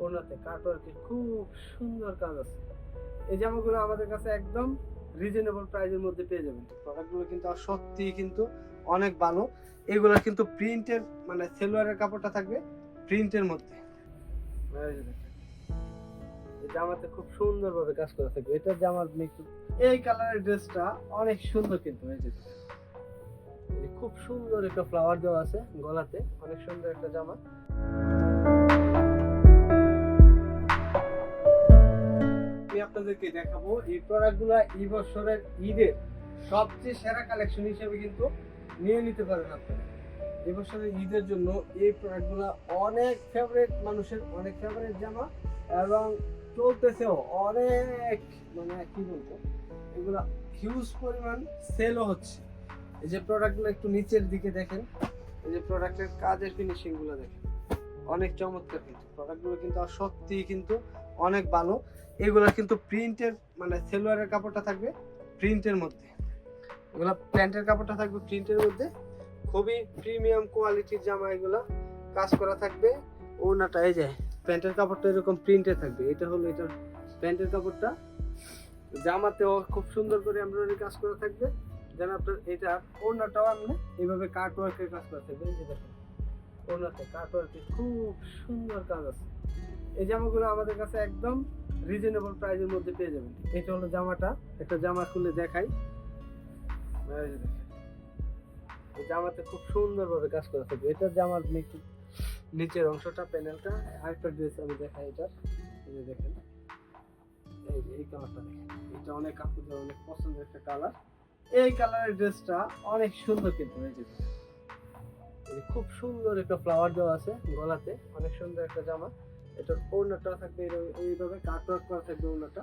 ওনাতে কাটওয়ার্কের খুব সুন্দর কাজ আছে। এই জামাগুলো আমাদের কাছে একদম রিজনেবল প্রাইসের মধ্যে পেয়ে যাবেন। প্রোডাক্টগুলো কিন্তু সত্যি কিন্তু অনেক ভালো। এগুলো কিন্তু প্রিন্টের মানে সেলোয়ারের কাপড়টা থাকবে প্রিন্টের মধ্যে। জামাতে খুব সুন্দরভাবে কাজ করা থাকবে। এটা জামার একটু এই কালারের ড্রেসটা অনেক সুন্দর কিন্তু এই যে খুব সুন্দর একটা ফ্লাওয়ার দেওয়া আছে গলাতে অনেক সুন্দর একটা জামা। আপনাদেরকে দেখাবো এই প্রোডাক্টগুলো এই বছরের ঈদের সবচেয়ে সেরা কালেকশন হিসেবে কিন্তু নিয়ে নিতে পারেন আপনারা। এই বছরের ঈদের জন্য এই প্রোডাক্টগুলো অনেক ফেভারিট মানুষের অনেক ফেভারিট জামা এবং চলতেছেও অনেক মানে কি বলব, এগুলা হিউজ পরিমাণ সেলও হচ্ছে। এই যে প্রোডাক্টগুলো একটু নিচের দিকে দেখেন, এই যে প্রোডাক্টের কাজের ফিনিশিংগুলো দেখেন। অনেক চমৎকার কিন্তু। প্রোডাক্টগুলো কিন্তু সত্যি কিন্তু অনেক ভালো। এগুলো কিন্তু প্রিন্টের মানে সেলোয়ারের কাপড়টা থাকবে প্রিন্টের মধ্যে। এগুলো প্যান্টের কাপড়টা থাকবে প্রিন্টের মধ্যে। খুবই প্রিমিয়াম কোয়ালিটির জামা এগুলো কাজ করা থাকবে। ওনাটা এই যে, প্যান্টের কাপড়টা এরকম প্রিন্টের থাকবে। এটা হলো এটার প্যান্টের কাপড়টা। জামাতেও খুব সুন্দর করে এমব্রয়ডারি কাজ করা থাকবে। যেন আপনার এটা ওনাটাও আপনি এইভাবে কাট ওয়ার্কের কাজ করা থাকবে। এই যে দেখেন ওনাতে কাট ওয়ার্কের খুব সুন্দর কাজ আছে। এই জামাগুলো আমাদের কাছে একদম রিজনেবল প্রাইসের মধ্যে পেয়ে যাবেন। এটা হলো জামাটা, একটা জামা খুলে দেখাই। জামাতে খুব সুন্দরভাবে কাজ করা থাকবে। এটা জামার নিচের অংশটা, প্যানেলটা, আরেকটা ড্রেস আমি দেখাই এটা। এই যে দেখেন। এই যে এই কালারটা দেখেন। এটা অনেক আপুদের অনেক পছন্দের একটা কালার। এই কালারের ড্রেসটা অনেক সুন্দর কিন্তু এই খুব সুন্দর একটা ফ্লাওয়ার দেওয়া আছে গলাতে। অনেক সুন্দর একটা জামা। এটার ওড়নাটা থাকবে এইভাবে কাটওয়ার্ক করা থাকবে ওড়নাটা।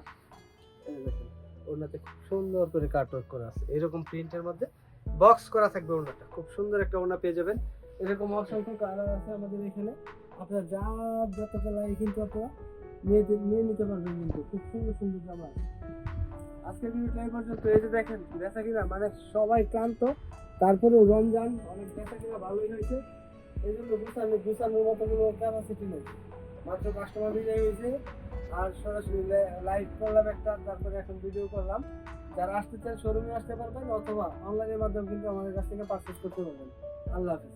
দেখেন, ওড়নাতে খুব সুন্দর করে কাটওয়ার্ক করা আছে। এরকম প্রিন্টের মধ্যে বক্স করা থাকবে ওড়নাটা। খুব সুন্দর একটা ওড়না পেয়ে যাবেন। এরকম অসংখ্য কালার আছে আমাদের এখানে। আপনার যা যত লাগে কিন্তু আপনারা নিয়ে নিয়ে নিতে পারবেন কিন্তু। খুব সুন্দর সুন্দর জামা। আছে। আজকের ভিডিওটা এই পর্যন্ত। এই যে দেখেন, বেচা কিনা মানে সবাই ক্লান্ত। তারপরেও রমজান, অনেক বেচা কিনা ভালোই হয়েছে। এই জন্য গুছানো, গুছানোর মতো কোনো ক্যাপাসিটি নেই। মাত্র কাস্টমার বিজয় হয়েছে আর সরাসরি লাইভ করলাম একটা, তারপরে এখন ভিডিও করলাম। যারা আসতে চান শোরুমে আসতে পারবেন অথবা অনলাইনের মাধ্যমে কিন্তু আমাদের কাছ থেকে পারচেস করতে পারবেন। আল্লাহ হাফিজ।